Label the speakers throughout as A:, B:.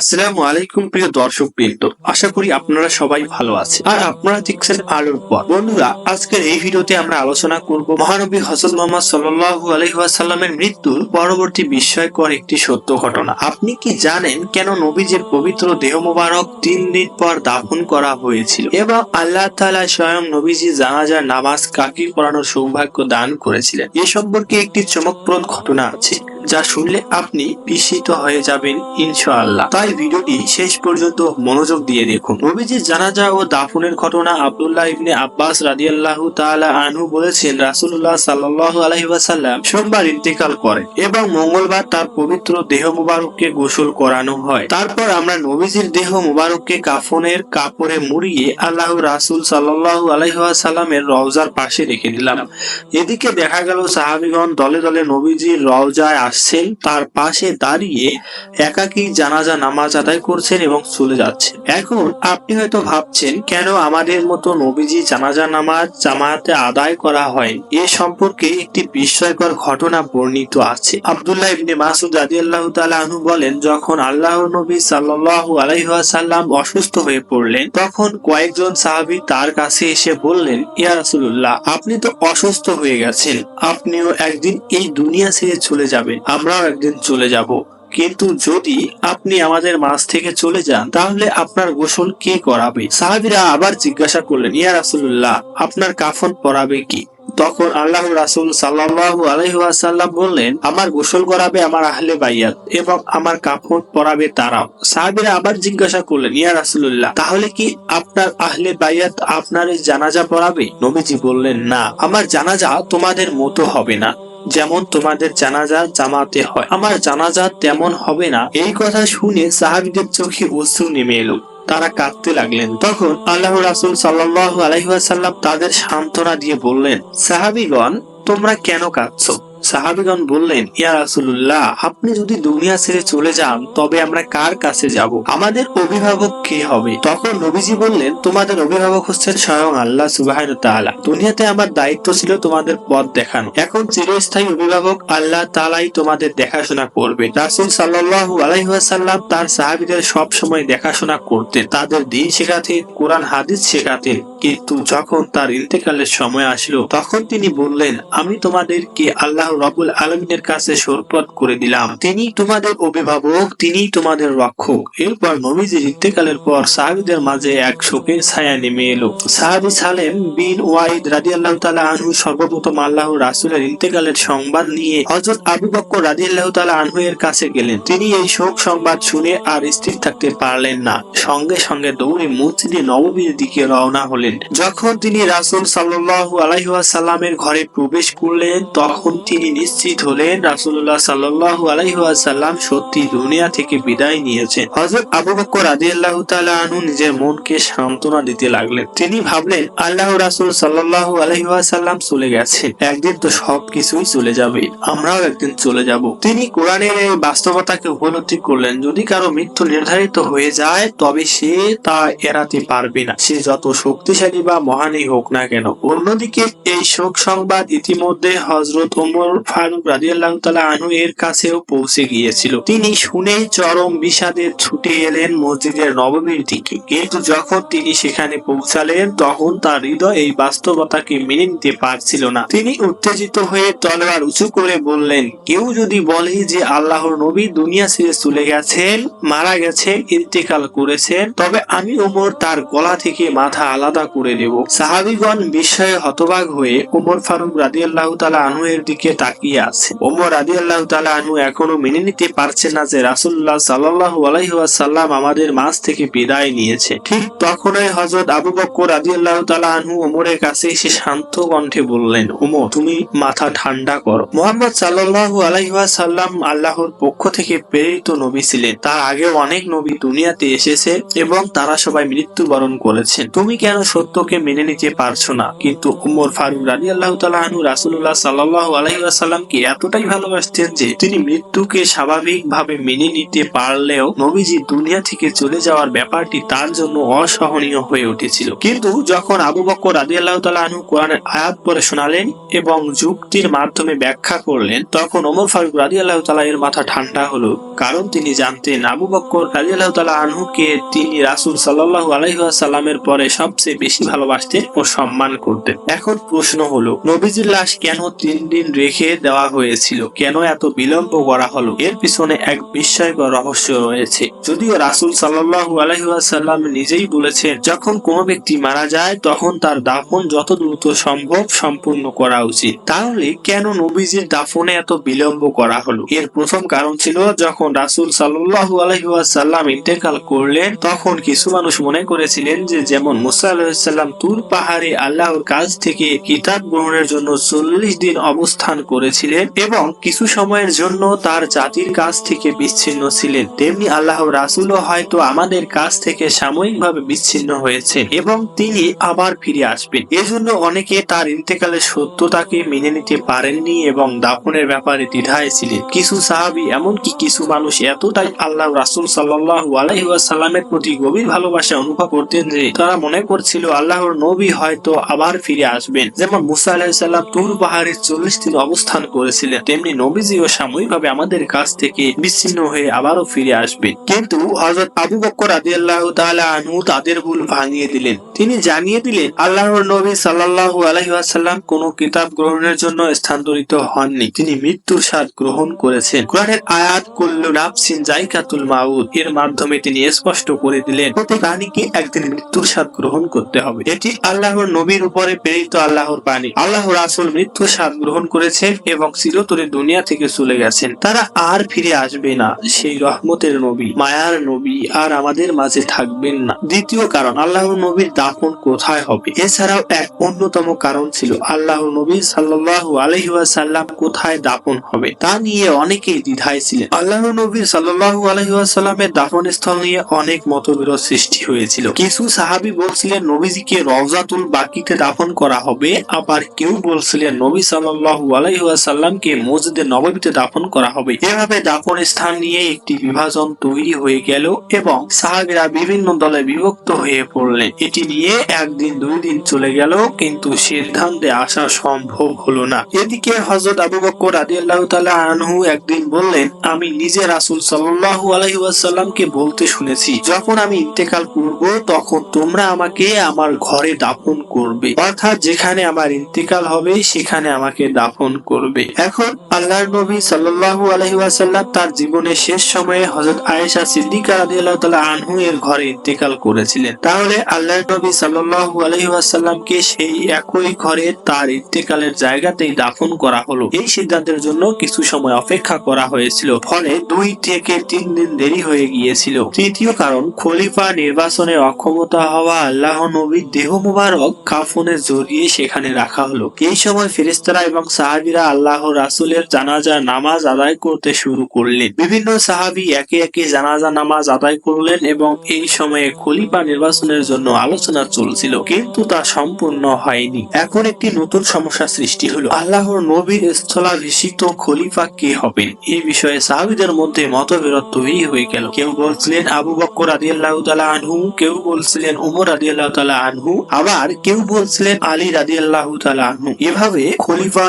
A: আসসালামু আলাইকুম প্রিয় দর্শক বৃন্দ আশা করি আপনারা সবাই ভালো আছেন। আর আপনারা দেখছেন আলোর পর বন্ধুরা, আজকের এই ভিডিওতে আমরা আলোচনা করব মহানবী হজরত মোহাম্মদ সাল্লাল্লাহু আলাইহি ওয়াসাল্লামের মৃত্যুর পরবর্তী বিস্ময়কর একটি সত্য ঘটনা। আপনি কি জানেন কেন নবীজের পবিত্র দেহ মোবারক তিন দিন পর দাফন করা হয়েছিল? এবং আল্লাহ তাআলা স্বয়ং নবীজি জানাজার নামাজ কাকি পড়ানোর সৌভাগ্য দান করেছিলেন। এ সম্পর্কে একটি চমকপ্রদ ঘটনা আছে। যা শুনলে আপনি বিস্মিত হয়ে যাবেন, ইনশাআল্লাহ। তাই ভিডিওটি শেষ পর্যন্ত মনোযোগ দিয়ে দেখুন। নবীজির জানাজা ও দাফনের ঘটনা আব্দুল্লাহ ইবনে আব্বাস রাদিয়াল্লাহু তাআলা আনহু বলেছেন, রাসূলুল্লাহ সাল্লাল্লাহু আলাইহি ওয়াসাল্লাম সোমবার ইন্তেকাল করেন এবং মঙ্গলবার তার পবিত্র দেহ মুবারককে গোসল করানো হয়। তারপর আমরা নবীজির দেহ মুবারককে কাফনের কাপড়ে মুড়িয়ে আল্লাহ রাসূল সাল্লাল্লাহু আলাইহি ওয়াসাল্লামের রওজার পাশে রেখে দিলাম। এদিকে দেখা গেল সাহাবীগণ দলে দলে নবীজির রওজায় আসছেন তার পাশে দাঁড়িয়ে একাকী জানাজা নামাজ আদায় করছেন এবং চলে যাচ্ছেন। এখন আপনি হয়তো ভাবছেন, কেন আমাদের মতো নবীজি জানাজা নামাজ জামায়াতে আদায় করা হয়? এ সম্পর্কে একটি বিস্ময়কর ঘটনা বর্ণিত আছে। আব্দুল্লাহ ইবনে মাসুদ রাদিয়াল্লাহু তাআলা আনহু বলেন, যখন আল্লাহ নবী সাল্লাল্লাহু আলাইহি ওয়াসাল্লাম অসুস্থ হয়ে পড়লেন, তখন কয়েকজন সাহাবী তার কাছে এসে বললেন, ইয়া রাসূলুল্লাহ, আপনি তো অসুস্থ হয়ে গেছেন। আপনিও একদিন এই দুনিয়া ছেড়ে চলে যাবেন। আমরাও একদিন চলে যাব। কিন্তু যদি আপনি আমাদের মাঝ থেকে চলে যান, তাহলে আপনার গোসল কে করাবে? সাহাবীরা আবার জিজ্ঞাসা করলেন, ইয়া রাসূলুল্লাহ, আপনার কাফন পরাবে কি? তখন আল্লাহ রাসুল সাল্লাল্লাহু আলাইহি ওয়াসাল্লাম বললেন, আমার গোসল করাবে আমার আহলে বাইয়াত এবং আমার কাফন পরাবে তারাও। সাহাবীরা আবার জিজ্ঞাসা করলেন, ইয়া রাসুল্লাহ তাহলে কি আপনার আহলে বাইয়াত আপনার জানাজা পড়াবে নবীজি বললেন, না, আমার জানাজা তোমাদের মতো হবে না। যেমন তোমাদের জানাজা জামাতে হয়। আমার জানাজা তেমন হবে না। এই কথা শুনে সাহাবিদের চোখে অশ্রু নেমে এলো। তারা কাঁদতে লাগলেন। তখন আল্লাহ রাসুল সাল্লাহ আলাইহি ওয়াসাল্লাম তাদের সান্ত্বনা দিয়ে বললেন, সাহাবিগণ, তোমরা কেন কাঁদছো? সাহাবিগণ বললেন, ইয়া রাসূলুল্লাহ, আপনি যদি দুনিয়া ছেড়ে চলে যান, তবে আমরা কার কাছে যাব? আমাদের অভিভাবক কে হবে? তখন নবীজি বললেন, তোমাদের অভিভাবক হচ্ছেন স্বয়ং আল্লাহ ওয়া দুনিয়াতে আমার দায়িত্ব ছিল তোমাদের পথ দেখানো। এখন চিরস্থায়ী অভিভাবক আল্লাহ তাআলাই তোমাদের দেখাশোনা করবে। রাসূল সাল্লাল্লাহু আলাইহি ওয়াসাল্লাম তার সাহাবীদের সব সময় দেখাশোনা করতেন। তাদের দিন শেখাতেন, কোরআন, হাদিস শেখাতেন। কিন্তু যখন তার ইন্তেকালের সময় আসলো, তখন তিনি বললেন, আমি তোমাদেরকে আল্লাহ রবুল আলমিনের কাছে সরপত করে দিলাম। তিনি তোমাদের অভিভাবক, তিনি তোমাদের রক্ষক। এরপর নবীজির ইন্তেকালের পর সাহাবিদের মাঝে এক শোকের ছায়া নেমে এলো। সাহাবি সালেম বিন ওয়াইদ রাজি আল্লাহ তালা আনহু সর্বপ্রথম আল্লাহ রাসুলের ইন্তেকালের সংবাদ নিয়ে হজরত আবু বক্কর রাজি আল্লাহ তালা আনহু এর কাছে গেলেন। তিনি এই শোক সংবাদ শুনে আর স্থির থাকতে পারলেন না। সঙ্গে সঙ্গে দৌড়ে মসজিদে নববীর দিকে রওনা হলেন। যখন তিনি রাসুল সাল্লাল্লাহু আলাইহি ওয়াসাল্লামের ঘরে প্রবেশ করলেন, তখন তিনি নিশ্চিত হলেন রাসূলুল্লাহ সাল্লাল্লাহু আলাইহি ওয়াসাল্লাম সত্যি দুনিয়া থেকে বিদায় নিয়েছেন। হযরত আবু বকর রাদিয়াল্লাহু তাআলা আনহু নিজের মনকে সান্ত্বনা দিতে লাগলেন। তিনি ভাবলেন আল্লাহ রাসূল সাল্লাল্লাহু আলাইহি ওয়াসাল্লাম চলে গেছে। একদিন তো সবকিছুই চলে যাবে। আমরাও একদিন চলে যাব। তিনি কোরআনের বাস্তবতাকে উপলব্ধি করলেন, যদি কারও মৃত্যু নির্ধারিত হয়ে যায়, তবে সে তা এড়াতে পারবে না। সে যত শক্তিশালী বা মহানই হোক না কেন। অন্যদিকে এই শোক সংবাদ ইতিমধ্যে হজরত ওমর ফারুক রাজিয়াল্লাহ তালা আনহু এর কাছেও পৌঁছে গিয়েছিল। তিনি শুনে চরম বিষাদে ছুটে এলেন মসজিদের নবমীর দিকে। কিন্তু যখন তিনি সেখানে পৌঁছালেন, তখন তার হৃদয় এই বাস্তবতাকে মেনে নিতে পারছিল না। তিনি উত্তেজিত হয়ে তলোয়ার উঁচু করে বললেন, কেউ যদি বলে যে আল্লাহর নবী দুনিয়া ছেড়ে চলে গেছেন, মারা গেছেন ইন্তেকাল করেছেন, তবে আমি ওমর তার গলা থেকে মাথা আলাদা করে দেব। সাহাবিগণ বিস্ময়ে হতবাক হয়ে ওমর ফারুক রাদিয়াল্লাহু তাআলা আনহু এর দিকে তাকিয়ে আছে। ওমর রাদিয়াল্লাহু তাআলা আনহু এখনও মেনে নিতে পারছে না যে রাসূলুল্লাহ সাল্লাল্লাহু আলাইহি আমাদের মাঝ থেকে বিদায় নিয়েছে। ঠিক তখনই হযরত আবু বকর রাদিয়াল্লাহু তাআলা আনহু ওমরের কাছে এসে শান্ত কণ্ঠে বললেন, ওমর, তুমি মাথা ঠান্ডা করো। মোহাম্মদ সাল্লাল্লাহু আলাইহি আল্লাহর পক্ষ থেকে প্রেরিত নবী ছিলেন। তার আগে অনেক নবী দুনিয়াতে এসেছে এবং তারা সবাই মৃত্যুবরণ করেছেন। তুমি কেন সত্যকে মেনে নিতে পারছ না? কিন্তু উমর ফারুক রাজি আল্লাহ তালা আনু রাসুল্লাহ সাল্লাহ আলাইহি সাল্লামকে এতটাই ভালোবাসতেন যে তিনি মৃত্যুকে স্বাভাবিকভাবে মেনে নিতে পারলেও নবীজি দুনিয়া থেকে চলে যাওয়ার ব্যাপারটি তার জন্য অসহনীয় হয়ে উঠেছিল। কিন্তু যখন আবু বকর রাজি আল্লাহ তালা কোরআনের আয়াত পরে শোনালেন এবং যুক্তির মাধ্যমে ব্যাখ্যা করলেন, তখন ওমর ফারুক রাজি আল্লাহ তালা এর মাথা ঠান্ডা হলো, কারণ তিনি জানতেন আবু বকর রাজি আল্লাহ তালা আনহুকে তিনি রাসুল সাল্লাহ আলাইসাল্লামের পরে সবচেয়ে বেশি ভালোবাসতেন ও সম্মান করতেন। এখন প্রশ্ন হলো, নবীজির লাশ কেন তিন দিন রেখে দেওয়া হয়েছিল, কেন এত বিলম্ব করা হলো? এর পিছনে এক বিস্ময়কর রহস্য রয়েছে। যদিও রাসুল সাল্লাহু আলহিহাসাল্লাম নিজেই বলেছেন, যখন কোনো ব্যক্তি মারা যায়, তখন তার দাফন যত দ্রুত সম্ভব সম্পূর্ণ করা উচিত। তাহলে কেন নবীজির দাফনে এত বিলম্ব করা হলো? এর প্রথম কারণ ছিল, যখন রাসুল সাল্লাহু আলহিহাসাল্লাম ইন্তেকাল করলেন, তখন কিছু মানুষ মনে করেছিলেন যে, যেমন মুসা আলাহিসাল্লাম তুর পাহাড়ে আল্লাহর কাছ থেকে কিতাব গ্রহণের জন্য চল্লিশ দিন অবস্থান করেছিলেন এবং কিছু সময়ের জন্য তার জাতির কাছ থেকে বিচ্ছিন্ন ছিলেন। তেমনি আল্লাহ রাসুলও হয়তো আমাদের কাছ থেকে সাময়িকভাবে বিচ্ছিন্ন হয়েছেন এবং তিনি আবার ফিরে আসবেন। এজন্য অনেকে তার ইন্তেকালের সত্যতাকে মেনে নিতে পারেননি এবং দাফনের ব্যাপারে দ্বিধায় ছিলেন। কিছু সাহাবি, এমনকি কিছু মানুষ এতটাই আল্লাহ রাসুল সাল্লাহ আলহিউসাল্লামের প্রতি গভীর ভালোবাসা অনুভব করতেন যে তারা মনে করছিল আল্লাহর নবী হয়তো আবার ফিরে আসবেন। যেমন মুসা আলাহিসাল্লাম তুর পাহাড়ের চল্লিশ দিন অবস্থান করেছিলেন, তেমনি নবীজিও সাময়িকভাবে আমাদের কাছ থেকে বিচ্ছিন্ন হয়ে আবারও ফিরে আসবেন। কিন্তু হজরত আবু বক্কর আদি আল্লাহ আনহু তাদের ভুল ভাঙিয়ে দিলেন। তিনি জানিয়ে দিলেন, আল্লাহর নবী সাল্লাহ আলহিহাসাল্লাম কোন কিতাব গ্রহণের জন্য স্থানান্তরিত হননি। তিনি মৃত্যুর স্বাদ গ্রহণ করেছেন। কোরআনের আয়াত, কুল্লু নাফসিন জাইকাতুল মাউদ এর মাধ্যমে তিনি স্পষ্ট করে দিলেন প্রত্যেক প্রাণীকে একদিন মৃত্যুর স্বাদ গ্রহণ করতে হবে। এটি আল্লাহর নবীর উপরে প্রেরিত আল্লাহর বাণী। আল্লাহ রাসুল মৃত্যুর স্বাদ গ্রহণ করেছেন এবং চিরতরে দুনিয়া থেকে চলে গেছেন। তারা আর ফিরে আসবে না। সেই রহমতের নবী, মায়ার নবী আর আমাদের মাঝে থাকবেন না। দ্বিতীয় কারণ আল্লাহর নবীর দাফন কোথায় হবে? এছাড়াও এক অন্যতম কারণ ছিল আল্লাহর নবী সাল্লাল্লাহু আলাইহি ওয়াসাল্লাম কোথায় দাফন হবে? তা নিয়ে অনেকেই দ্বিধায় ছিলেন। আল্লাহ নবীর সাল্লাল্লাহু আলাইহি ওয়াসাল্লামের দাফন স্থল নিয়ে অনেক মতবিরোধ সৃষ্টি হয়েছিল। কিছু সাহাবি বলছিলেন, নবীজিকে রওজাতুল বাকিতে দাফন করা হবে। আবার কেউ বলছিলেন, নবী সাল্লাল্লাহু আলাইহি ওয়াসাল্লামকে মসজিদে নববীতে দাফন করা হবে। এভাবে দাফন স্থান নিয়ে একটি বিভাজন তৈরি হয়ে গেল এবং সাহাবীরা বিভিন্ন দলে বিভক্ত হয়ে পড়লেন। এটি নিয়ে একদিন, দুই দিন চলে গেল, কিন্তু সিদ্ধান্তে আসা সম্ভব হলো না। এদিকে হজরত আবু বকর রাদিয়াল্লাহু তাআলা আনহু একদিন বললেন, আমি নিজে রাসূল সাল্লাল্লাহু আলাইহি ওয়াসাল্লামকে বলতে শুনেছি, যখন আমি ইন্তেকাল করব, তখন তোমরা আমাকে আমার ঘরে দাফন করবে। অর্থাৎ যেখানে আমার ইন্তেকাল হবে, সেখানে আমাকে দাফন করবে। এখন আল্লাহর নবী সাল্লাল্লাহু আলাইহি ওয়াসাল্লাম তার জীবনের শেষ সময়ে হযরত আয়েশা সিদ্দিকা রাদিয়াল্লাহু তাআলা আনহু এর ঘরে ইন্তেকাল করেছিলেন। তাহলে আল্লাহর নবী সাল্লাল্লাহু আলাইহি ওয়াসাল্লামকে সেই একই ঘরে তার ইন্তেকালের জায়গাতেই দাফন করা হলো। এই সিদ্ধান্তের জন্য কিছু সময় অপেক্ষা করা হয়েছিল। ফলে দুই থেকে তিন দিন দেরি হয়ে গিয়েছিল। তৃতীয় কারণ, খলিফা নির্বাচনে অক্ষমতা হওয়া আল্লাহ নবীর দেহ মুবারক কাফনে জড়িয়ে সেখানে রাখা হলো। এই সময় ফেরেস্তারা এবং সাহাবিরা আল্লাহ রাসুলের জানাজা নামাজ আদায় করতে শুরু করলেন। বিভিন্ন সাহাবি একে একে জানাজা নামাজ আদায় করলেন এবং এই সময়ে খলিফা নির্বাচনের জন্য আলোচনা চলছিল, কিন্তু তা সম্পূর্ণ হয়নি। এখন একটি নতুন সমস্যা সৃষ্টি হলো। আল্লাহর নবীর স্থলাভিষিক্ত খলিফা কে হবেন? এই বিষয়ে সাহাবিদের মধ্যে মতবিরোধ তৈরি হয়ে গেল। কেউ বলছিলেন আবু বক্কর রাদিয়াল্লাহু তাআলা আনহু, কেউ বলছিলেন উমর রাদিয়াল্লাহু তাআলা আনহু, আবার কেউ বলছিলেন আলী রাদিয়াল্লাহু তাআলা আনহু। এভাবে খলিফা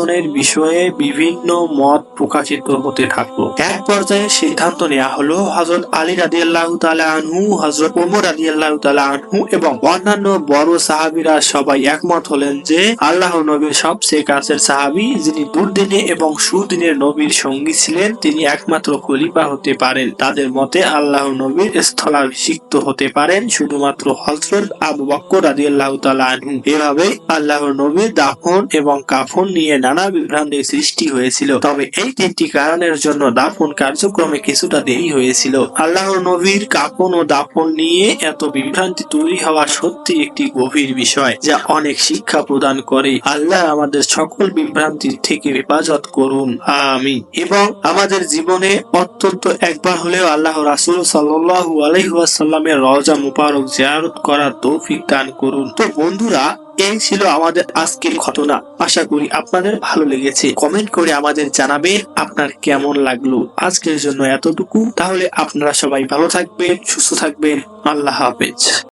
A: নির্বাচনের বিষয়ে বিভিন্ন মত প্রকাশিত হতে থাকল। এক পর্যায়ে সিদ্ধান্ত নেওয়া হলো, হযরত আলী রাদিয়াল্লাহু তাআলা আনহু, হযরত ওমর রাদিয়াল্লাহু তাআলা আনহু এবং অন্যান্য বড় সাহাবীরা সবাই একমত হলেন যে, আল্লাহ নবীর সবচেয়ে কাছের সাহাবী, যিনি দুর্দিনে এবং সুদিনের নবীর সঙ্গী ছিলেন, তিনি একমাত্র খলিফা হতে পারেন। তাদের মতে আল্লাহ নবীর স্থলাভিষিক্ত হতে পারেন শুধুমাত্র হজরত আবু বক্কর রাদিয়াল্লাহু তাআলা আনহু। এভাবে আল্লাহর নবীর দাফন এবং কাফন নিয়ে নানা বিভ্রান্তির সৃষ্টি হয়েছিল। তবে এই তিনটি কারণের জন্য দাফন কার্যক্রমে কিছুটা দেরি হয়েছিল। আল্লাহর নবীর কাফন ও দাফন নিয়ে এত বিভ্রান্তি তৈরি হওয়া সত্যি একটি গভীর বিষয়, যা অনেক শিক্ষা প্রদান করে। আল্লাহ আমাদের সকল বিভ্রান্তির থেকে হেফাজত করুন। আমি এবং আমাদের জীবনে অত্যন্ত একবার হলেও আল্লাহ রাসুল সাল্লাল্লাহু আলাইহি ওয়াসাল্লামের রওজা মুবারক জিয়ারত করার তৌফিক দান করুন। তো বন্ধুরা এই ছিল আমাদের আজকের ঘটনা। আশা করি আপনাদের ভালো লেগেছে। কমেন্ট করে আমাদের জানাবেন আপনার কেমন লাগল আজকের জন্য এতটুকু। তাহলে আপনারা সবাই ভালো থাকবেন, সুস্থ থাকবেন। আল্লাহ হাফেজ।